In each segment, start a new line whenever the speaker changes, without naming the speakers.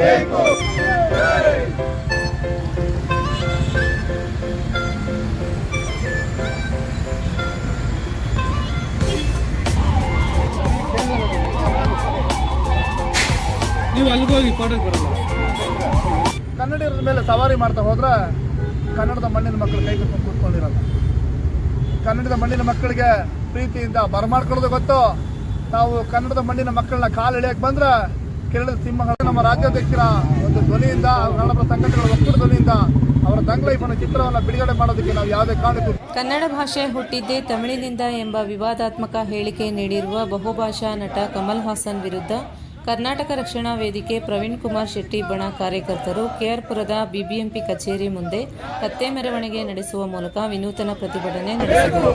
ಬೇಕು ನೀವು ಅಲ್ಲಿಗೋಗಿ ಫೋಟೋ ಬರಲ್ಲ.
ಕನ್ನಡಿಗರ ಮೇಲೆ ಸವಾರಿ ಮಾಡ್ತಾ ಹೋದ್ರೆ ಕನ್ನಡದ ಮಣ್ಣಿನ ಮಕ್ಕಳು ಕೈ ಕಟ್ಕೊಂಡು ಕೂತ್ಕೊಂಡಿರಲ್ಲ. ಕನ್ನಡದ ಮಣ್ಣಿನ ಮಕ್ಕಳಿಗೆ ಪ್ರೀತಿಯಿಂದ ಬರಮಾಡ್ಕೊಳ್ಳೋದು ಗೊತ್ತು. ನಾವು ಕನ್ನಡದ ಮಣ್ಣಿನ ಮಕ್ಕಳನ್ನ ಕಾಲು ಇಳಿಯಕ್ಕೆ ಬಂದ್ರೆ ಕೇರಳದ ಸಿಂಹಗಳು ನಮ್ಮ ರಾಜ್ಯಾಧ್ಯಕ್ಷರ ಒಂದು ಧ್ವನಿಯಿಂದ ಕನ್ನಡ ಸಂಘಟನೆಗಳ ಒಕ್ಕೂಟ ಧ್ವನಿಯಿಂದ ಅವರ ದಂಗ್ಲೈಫ್ ಚಿತ್ರವನ್ನು ಬಿಡುಗಡೆ ಮಾಡೋದಕ್ಕೆ ನಾವು ಯಾವುದೇ ಕಾರಣಕ್ಕೂ
ಕನ್ನಡ ಭಾಷೆ ಹುಟ್ಟಿದ್ದೇ ತಮಿಳಿನಿಂದ ಎಂಬ ವಿವಾದಾತ್ಮಕ ಹೇಳಿಕೆ ನೀಡಿರುವ ಬಹುಭಾಷಾ ನಟ ಕಮಲ್ ಹಾಸನ್ ವಿರುದ್ಧ ಕರ್ನಾಟಕ ರಕ್ಷಣಾ ವೇದಿಕೆ ಪ್ರವೀಣ್ ಕುಮಾರ್ ಶೆಟ್ಟಿ ಬಣ ಕಾರ್ಯಕರ್ತರು ಕೆಆರ್ಪುರದ ಬಿಬಿಎಂಪಿ ಕಚೇರಿ ಮುಂದೆ ಕತ್ತೆ ಮೆರವಣಿಗೆ ನಡೆಸುವ ಮೂಲಕ ವಿನೂತನ ಪ್ರತಿಭಟನೆ ನಡೆಸಿದರು.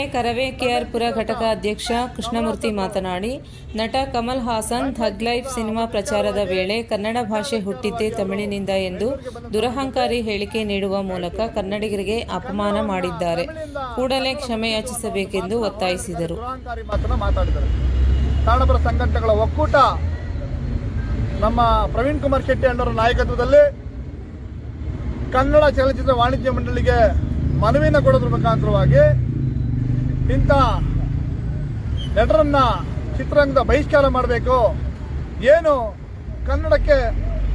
ವೇಳೆ ಕರವೇ ಕೆಆರ್ಪುರ ಘಟಕ ಅಧ್ಯಕ್ಷ ಕೃಷ್ಣಮೂರ್ತಿ ಮಾತನಾಡಿ, ನಟ Kamal Haasan Thug Life cinema ಪ್ರಚಾರದ ವೇಳೆ ಕನ್ನಡ ಭಾಷೆ ಹುಟ್ಟಿದ್ದೇ ತಮಿಳಿನಿಂದ ಎಂದು ದುರಹಂಕಾರಿ ಹೇಳಿಕೆ ನೀಡುವ ಮೂಲಕ ಕನ್ನಡಿಗರಿಗೆ ಅಪಮಾನ ಮಾಡಿದ್ದಾರೆ. ಕೂಡಲೇ ಕ್ಷಮೆ ಯಾಚಿಸಬೇಕೆಂದು ಒತ್ತಾಯಿಸಿದರು.
ಸಂಘಟನೆಗಳ ಒಕ್ಕೂಟ ನಮ್ಮ ಪ್ರವೀಣ್ ಕುಮಾರ್ ಶೆಟ್ಟಿ ಅಣ್ಣರ ನಾಯಕತ್ವದಲ್ಲಿ ಕನ್ನಡ ಚಲನಚಿತ್ರ ವಾಣಿಜ್ಯ ಮಂಡಳಿಗೆ ಮನವಿನ ಕೊಡೋದ್ರ ಮುಖಾಂತರವಾಗಿ ಇಂಥ ನಟರನ್ನ ಚಿತ್ರರಂಗದ ಬಹಿಷ್ಕಾರ ಮಾಡಬೇಕು. ಏನು ಕನ್ನಡಕ್ಕೆ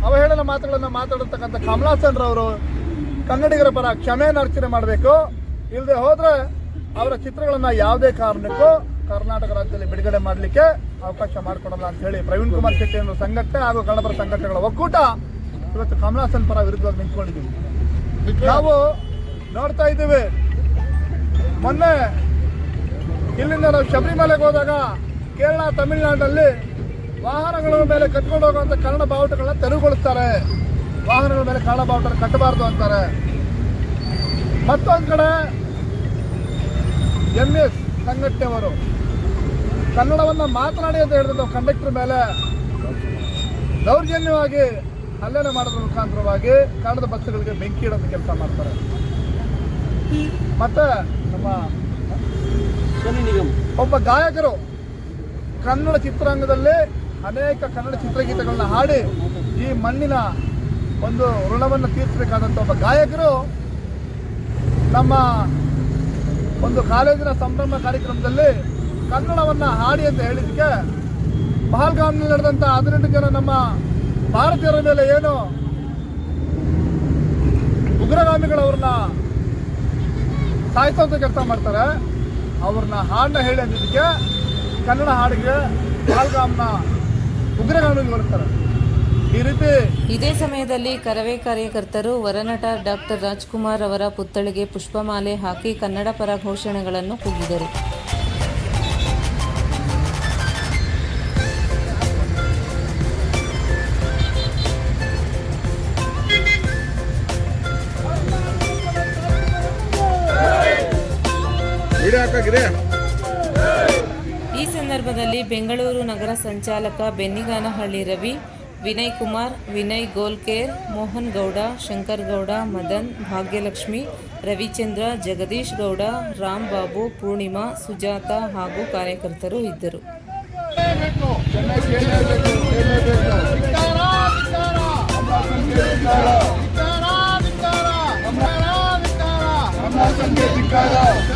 ಅವಹೇಳನ ಮಾತುಗಳನ್ನು ಮಾತಾಡತಕ್ಕಂಥ ಕಮಲಾಸನ್ ರವರು ಕನ್ನಡಿಗರ ಪರ ಕ್ಷಮೆಯನ್ನು ಅರ್ಚನೆ ಮಾಡಬೇಕು. ಇಲ್ಲದೆ ಹೋದರೆ ಅವರ ಚಿತ್ರಗಳನ್ನು ಯಾವುದೇ ಕಾರಣಕ್ಕೂ ಕರ್ನಾಟಕ ರಾಜ್ಯದಲ್ಲಿ ಬಿಡುಗಡೆ ಮಾಡಲಿಕ್ಕೆ ಅವಕಾಶ ಮಾಡಿಕೊಡಲ್ಲ ಅಂತ ಹೇಳಿ ಪ್ರವೀಣ್ ಕುಮಾರ್ ಶೆಟ್ಟಿ ಅನ್ನೋ ಸಂಘಟನೆ ಹಾಗೂ ಕನ್ನಡಪರ ಸಂಘಟನೆಗಳ ಒಕ್ಕೂಟ ಇವತ್ತು ಕಮಲಾಸನ್ ಪರ ವಿರುದ್ಧವಾಗಿ ನಿಂತ್ಕೊಂಡಿದ್ದೀವಿ. ನಾವು ನೋಡ್ತಾ ಇದ್ದೀವಿ. ಮೊನ್ನೆ ಇಲ್ಲಿಂದ ನಾವು ಶಬರಿಮಲೆಗೆ ಹೋದಾಗ ಕೇರಳ, ತಮಿಳುನಾಡಲ್ಲಿ ವಾಹನಗಳ ಮೇಲೆ ಕಟ್ಕೊಂಡು ಹೋಗುವಂತ ಕನ್ನಡ ಬಾವುಟಗಳನ್ನ ತೆರವುಗೊಳಿಸ್ತಾರೆ. ವಾಹನಗಳ ಮೇಲೆ ಕನ್ನಡ ಬಾವುಟ ಕಟ್ಟಬಾರ್ದು ಅಂತಾರೆ. ಮತ್ತೊಂದು ಕಡೆ ಎಂ ಎಸ್ ಸಂಘಟನೆಯವರು ಕನ್ನಡವನ್ನ ಮಾತನಾಡಿ ಅಂತ ಹೇಳಿದ್ರು ಕಂಡಕ್ಟರ್ ಮೇಲೆ. ದೌರ್ಜನ್ಯವಾಗಿ ಹಲ್ಲೆನ ಮಾಡೋದ್ರ ಮುಖಾಂತರವಾಗಿ ಕನ್ನಡದ ಬಸ್ಸುಗಳಿಗೆ ಬೆಂಕಿ ಇಡೋದು ಕೆಲಸ ಮಾಡ್ತಾರೆ. ಮತ್ತೆ ನಮ್ಮ ಒಬ್ಬ ಗಾಯಕರು ಕನ್ನಡ ಚಿತ್ರರಂಗದಲ್ಲಿ ಅನೇಕ ಕನ್ನಡ ಚಿತ್ರಗೀತೆಗಳನ್ನ ಹಾಡಿ ಈ ಮಣ್ಣಿನ ಒಂದು ಋಣವನ್ನು ತೀರಿಸಬೇಕಾದಂಥ ಒಬ್ಬ ಗಾಯಕರು ನಮ್ಮ ಒಂದು ಕಾಲೇಜಿನ ಸಂಭ್ರಮ ಕಾರ್ಯಕ್ರಮದಲ್ಲಿ ಕನ್ನಡವನ್ನ ಹಾಡಿ ಅಂತ ಹೇಳಿದಕ್ಕೆ ಪಹಲ್ಗಾಮ್ನಲ್ಲಿ ನಡೆದಂಥ ಹದಿನೆಂಟು ಜನ ನಮ್ಮ ಭಾರತೀಯರ ಮೇಲೆ ಏನು ಉಗ್ರಗಾಮಿಗಳವ್ರನ್ನ ಸಾಯಿಸೋಂಥ ಕೆಲಸ ಮಾಡ್ತಾರೆ. ಅವ್ರನ್ನ ಹಾಡನ್ನ ಹೇಳಿ ಅಂದಿದ್ದಕ್ಕೆ ಕನ್ನಡ ಹಾಡಿಗೆ ಪಾಲ್ಗಾಮ್ನ ಉಗ್ರಗಾಮಿಗೊಳಿಸ್ತಾರೆ ಈ ರೀತಿ
ಇದೇ ಸಮಯದಲ್ಲಿ ಕರವೇ ಕಾರ್ಯಕರ್ತರು, ವರನಟ ಡಾಕ್ಟರ್ ರಾಜ್ಕುಮಾರ್ ಅವರ ಪುತ್ಥಳಿಗೆ ಪುಷ್ಪಮಾಲೆ ಹಾಕಿ ಕನ್ನಡ ಪರ ಘೋಷಣೆಗಳನ್ನು ಕೂಗಿದರು. ಈ ಸಂದರ್ಭದಲ್ಲಿ ಬೆಂಗಳೂರು ನಗರ ಸಂಚಾಲಕ ಬೆನ್ನಿಗಾನಹಳ್ಳಿ ರವಿ ವಿನಯ್ ಕುಮಾರ್ ವಿನಯ್ ಗೋಲ್ಕೇರ್ ಮೋಹನ್ ಗೌಡ ಶಂಕರ್ ಗೌಡ ಮದನ್ ಭಾಗ್ಯಲಕ್ಷ್ಮಿ ರವಿಚಂದ್ರ ಜಗದೀಶ್ ಗೌಡ ರಾಮ್ ಬಾಬು ಪೂರ್ಣಿಮಾ ಸುಜಾತ ಹಾಗೂ ಕಾರ್ಯಕರ್ತರು ಇದ್ದರು.
ಧಿಕ್ಕಾರ.